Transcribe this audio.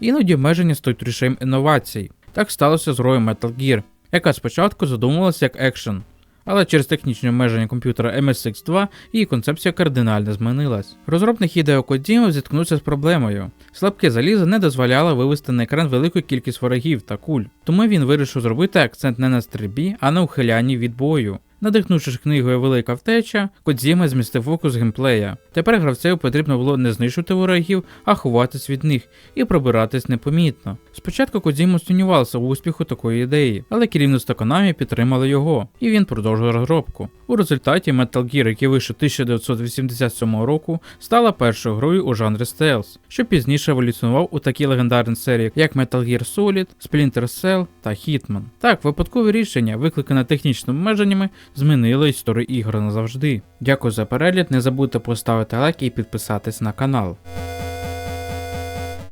Іноді обмеження стають рішенням інновацій. Так сталося з грою Metal Gear, яка спочатку задумувалася як екшен. Але через технічні обмеження комп'ютера MSX 2 її концепція кардинально змінилась. Розробник Хідео Кодзіма зіткнувся з проблемою. Слабке залізо не дозволяло вивести на екран велику кількість ворогів та куль, тому він вирішив зробити акцент не на стрільбі, а на ухилянні від бою. Надихнувшись книгою Велика втеча, Кодзіма змістив фокус геймплея. Тепер гравцеві потрібно було не знищувати ворогів, а ховатись від них і пробиратись непомітно. Спочатку Кодзіма сумнівався у успіху такої ідеї, але керівництво Konami підтримало його, і він продовжив розробку. У результаті Metal Gear, який вийшов 1987 року, стала першою грою у жанрі стелс, що пізніше еволюціонував у такі легендарні серії, як Metal Gear Solid, Splinter Cell та Hitman. Так, випадкові рішення, викликане технічними обмеженнями, змінили історію ігор назавжди. Дякую за перегляд, не забудьте поставити лайк і підписатись на канал.